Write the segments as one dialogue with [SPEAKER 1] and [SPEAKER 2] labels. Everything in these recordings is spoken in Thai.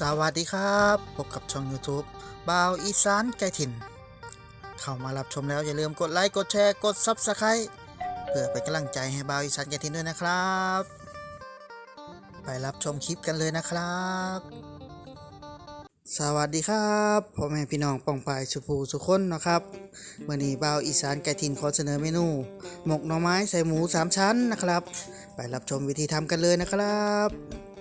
[SPEAKER 1] สวัสดีครับ พบกับช่อง YouTube บ่าวอีสานไกถิ่น เข้ามารับชมแล้วอย่าลืมกดไลค์ กดแชร์ กด Subscribe เพื่อเป็นกำลังใจให้บ่าวอีสานไกถิ่นด้วยนะครับ ไปรับชมคลิปกันเลยนะครับ สวัสดีครับพ่อแม่พี่น้องป่องปายสุภูสุคนนะครับเมื่อนี้บ่าวอีสานไกถิ่นขอเสนอเมนู หมกหน่อไม้ใส่หมูสามชั้นนะครับ ไปรับชมวิธีทำกันเลยนะครับ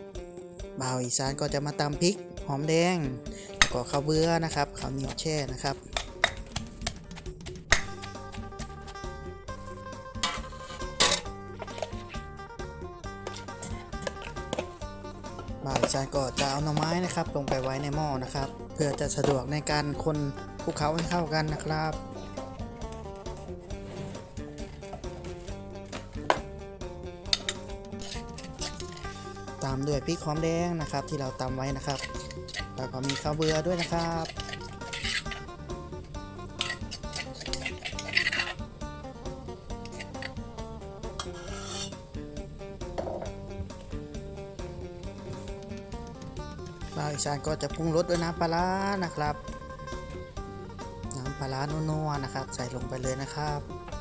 [SPEAKER 1] บ่าวอีสานก็จะมาตำพริกหอมแดงแล้วก็ข้าวเบื่อนะครับข้าวเหนียวแช่นะครับบ่าวอีสานก็จะเอาหน่อไม้นะครับ ลงไปไว้ในหม้อนะครับ เพื่อจะสะดวกในการคนคลุกเคล้าให้เข้ากันนะครับ ตามด้วยพริกหอมแดงนะครับ ที่เราตำไว้นะครับ แล้วก็มีข้าวเบื่อด้วยนะครับบางอีสานก็จะปรุงรสด้วยน้ำปลาร้านะครับ น้ำปลาร้านัวๆนะครับ ใส่ลงไปเลยนะครับ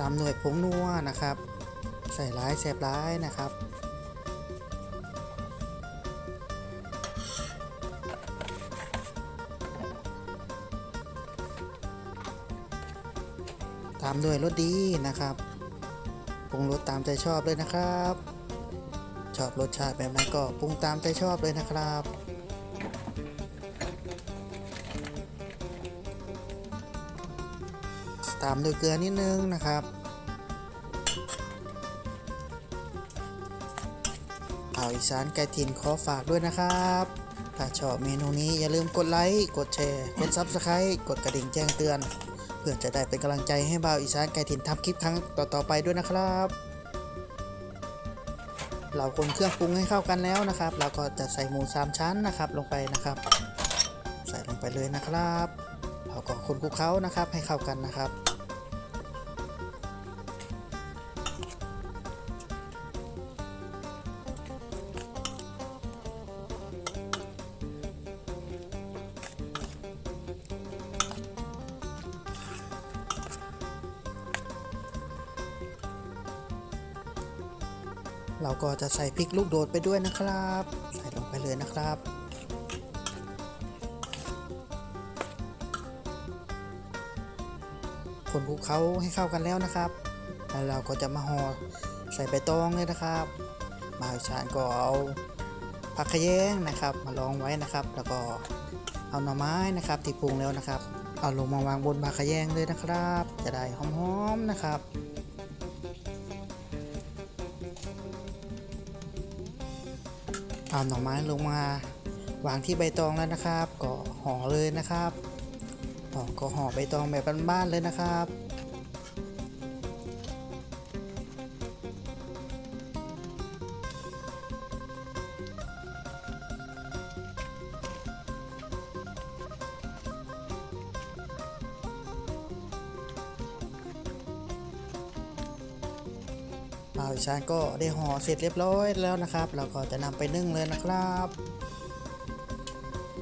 [SPEAKER 1] ตามหน่วยผงนัวนะครับ ใส่ร้ายแสบร้ายนะครับตามด้วยรสดีนะครับ ปรุงรสตามใจชอบเลยนะครับ ชอบรสชาติแบบไหนก็ปรุงตามใจชอบเลยนะครับ ตามด้วยเกลือนิดนึงนะครับข่าอีสานไก่ถิ่นขอฝากด้วยนะครับ ถ้าชอบเมนูนี้อย่าลืมกดไลค์กดแชร์กด Subscribe กดกระดิ่งแจ้งเตือน เพื่อจะได้เป็นกำลังใจให้บ่าวอีสานไก่ถิ่นทำคลิปครั้งต่อๆไปด้วยนะครับเราคนเครื่องปรุงให้เข้ากันแล้วนะครับ เราก็จะใส่หมูสามชั้นนะครับ ลงไปนะครับ ใส่ลงไปเลยนะครับ เราก็คนคลุกเคล้านะครับให้เข้ากันนะครับ เราก็จะใส่พริกลูกโดดไปด้วยนะครับ ใส่ลงไปเลยนะครับ คนคลุกเคล้าให้เข้ากันแล้วนะครับ แล้วเราก็จะมาห่อใส่ใบตองเลยนะครับบาชานก็เอาผักขะแยงนะครับ มาลองไว้นะครับ แล้วก็เอาหน่อไม้นะครับที่ปรุงแล้วนะครับ เอาลงมาวางบนผักขะแยงเลยนะครับ จะได้หอมๆนะครับ เอาหน่อไม้ลงมาวางที่ใบตองแล้วนะครับ ก็ห่อเลยนะครับห่อก็ห่อใบตองแบบบ้านๆเลยนะครับ บ่าวอีสานก็ได้ห่อเสร็จเรียบร้อยแล้วนะครับ เราก็จะนำไปนึ่งเลยนะครับ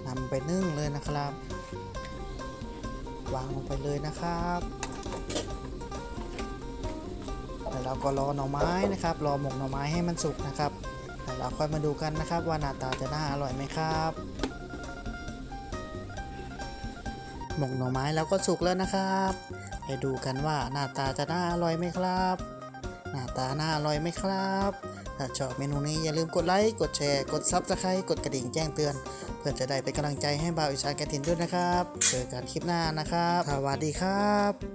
[SPEAKER 1] นำไปนึ่งเลยนะครับ วางลงไปเลยนะครับแล้วเราก็รอหน่อไม้นะครับ รอหมกหน่อไม้ให้มันสุกนะครับแล้วเราค่อยมาดูกันนะครับ ว่าหน้าตาจะน่าอร่อยไหมครับหมกหน่อไม้เราก็สุกแล้วนะครับ ไปดูกันว่าหน้าตาจะน่าอร่อยไหมครับ น้าตาน่าอร่อยไหมครับ ถ้าชอบเมนูนี้อย่าลืมกดไลค์ กดแชร์ กดซับสไครต์กดกระดิ่งแจ้งเตือน เพื่อจะได้เป็นกำลังใจให้บ่าวอิชานกระถินด้วยนะครับ เจอกันคลิปหน้านะครับ สวัสดีครับ